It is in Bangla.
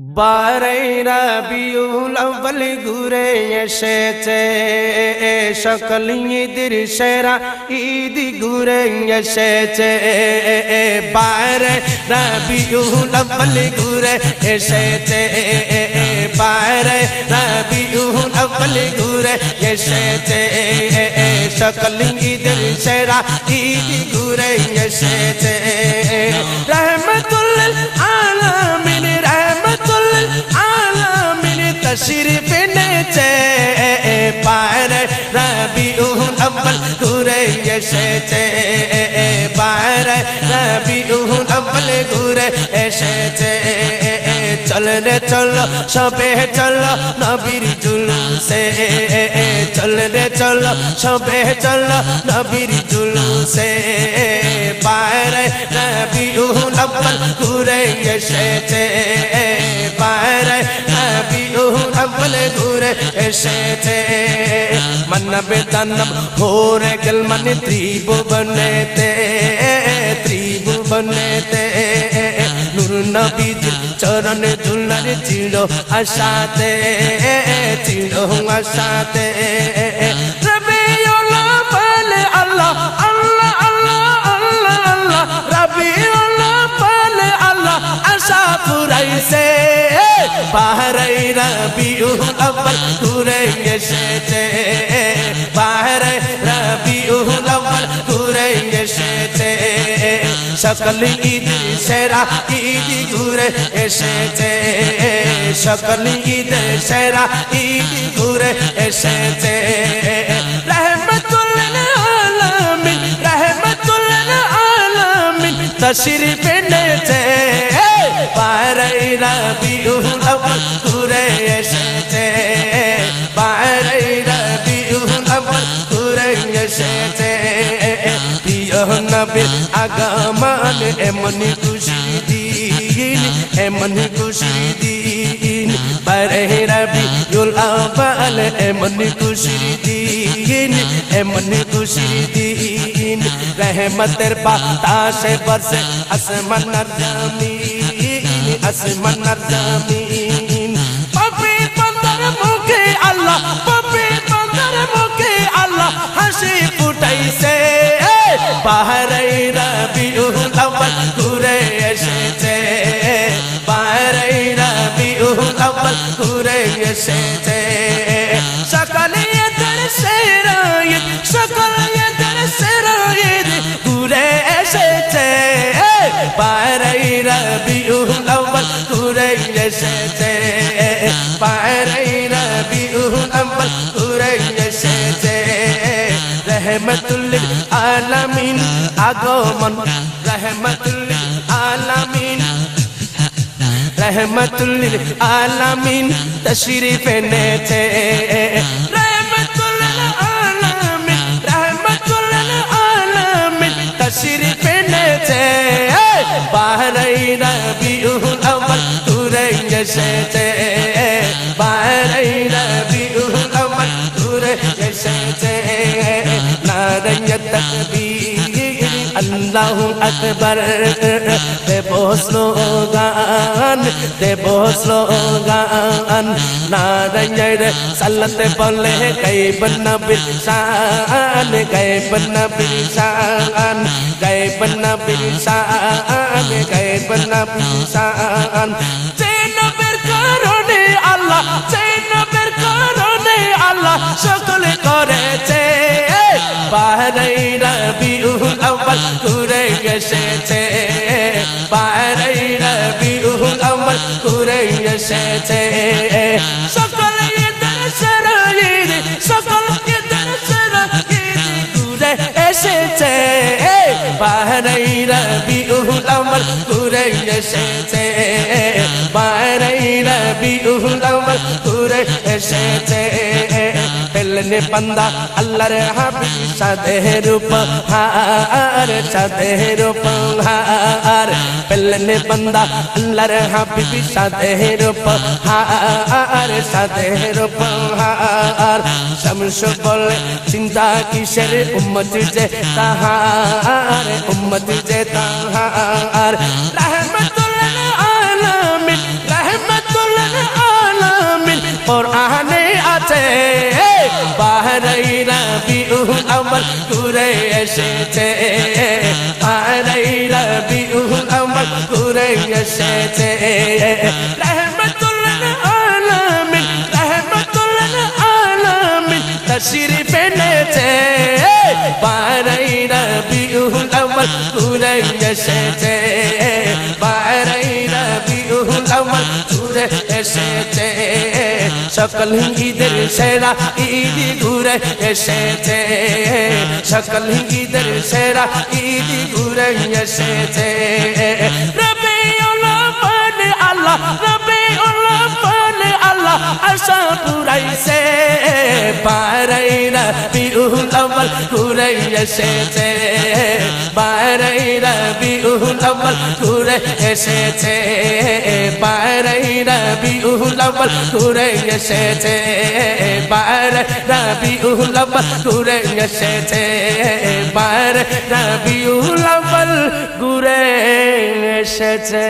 বারেরা বিউল আউ্বাল ঘুরে এসেছে সকল ঈদের সেরা ঈদ ঘুরে এসেছে বারে রবিউল আউ্বাল ঘুরে এসেছে বারে রবিউল আউ্বাল ঘুরে এসেছে সকল ঈদের সেরা ঈদ ঘুরে এসেছে রহমতুল আলামিন রহমতুল তশরিফ এনেছে পার রবিউল আউ্বাল ঘুরে এসেছে পার রবিউল আউ্বাল ঘুরে এসেছে চল রে চল সবে চল নবীর জুলুসে চল রে চল সবে চল নবীর জুলুসে পারে নবিউল আউ্বাল ঘুরে এসেছে আউ্বাল ঘুরে এসেছে মন্নবে দানব ভোরে গেল মানে ত্রিভুবনেতে ত্রিভুবনেতে নূর নবীজির চরণ দুলার চিড় আশাতে চিড় আশাতে আউ্বাল ঘুরে এসেছে। বাহারাই রবিউল আউ্বাল ঘুরে এসেছে। সকল ঈদ সেরা, ঈদ ঘুরে এসেছে। সকল ঈদ সেরা, ঈদ ঘুরে এসেছে। রহমতুল আলামিন রহমতুল আলামিন, তশরিফ এনেছে। প্রিয় নবীর আগমন এমন খুশি দিন, এমন খুশি দিন। বারে রবিউল আউ্বাল এমন খুশি দিন, এমন খুশি দিন। রহমতের বাতাসে বরসে আসমান জমিন আসমান জমিন। বাহারাই রবিউল আউ্বাল ঘুরে এসেছে বাহারাই রবিউল আউ্বাল ঘুরে এসেছে সকালে এদের সেরাইদ সকালে এদের সেরাইদ ঘুরে এসেছে বাহারাই রবিউল আউ্বাল ঘুরে এসেছে রহমতুল আলামিন, আগমন রহমতুল আলামিন রহমতুল আলামিন, তশরিফ এনেছে। রহমতুল আলামিন রহমতুল আলামিন, তশরিফ এনেছে। বাহরাই রবিউল আউ্বাল ঘুরে এসেছে। আল্লাহু আকবার। দেব স্লোগান দেব স্লোগান। নারায়ণ সাল্লাতে বলে গাইব নবীর শান গাইব নবীর শান গাইব নবীর শান গাইব নবীর শান। এসেছে বাহারাই রবিউল আউ্বাল ঘুরে এসেছে সকলে সকলকে দেশের ঈদ ঘুরে এসেছে বাহারাই রবিউল আউ্বাল ঘুরে এসেছে বাহারাই রবিউল আউ্বাল ঘুরে এসেছে পেলনে বান্দা আল্লাহর হাবিব সাদের উপহার সাদের উপহার। পেলনে বান্দা আল্লাহর হাবিব সাদের উপহার সাদের উপহার। শামস বলে, চিন্তা কিসের? উম্মত যে তাহার, উম্মত যে তাহার। আউয়াল ঘুরে এসেছে। বারই রবিউল আউয়াল ঘুরে এসেছে। রহমতুল্লাহ আলামিন রহমতুল্লাহ আলামিন, তশরিফ এনেছে। বারই রবিউল আউয়াল ঘুরে এসেছে। বারই রবিউল আউয়াল ঘুরে এসেছে সকল ঈদের সেরা ঈদ ঘুরে এসেছে সকল ঈদের সেরা ঈদ ঘুরে এসেছে রবিউল আউয়াল আশা পুরাইছে বারাইরা বিউল আউয়াল ঘুরে এসেছে, বারাইরা বিউল আউয়াল ঘুরে এসেছে, বারাইরা বিউল আউয়াল ঘুরে এসেছে, বারাইরা বিউল আউয়াল ঘুরে এসেছে, বারাইরা বিউল আউয়াল ঘুরে এসেছে।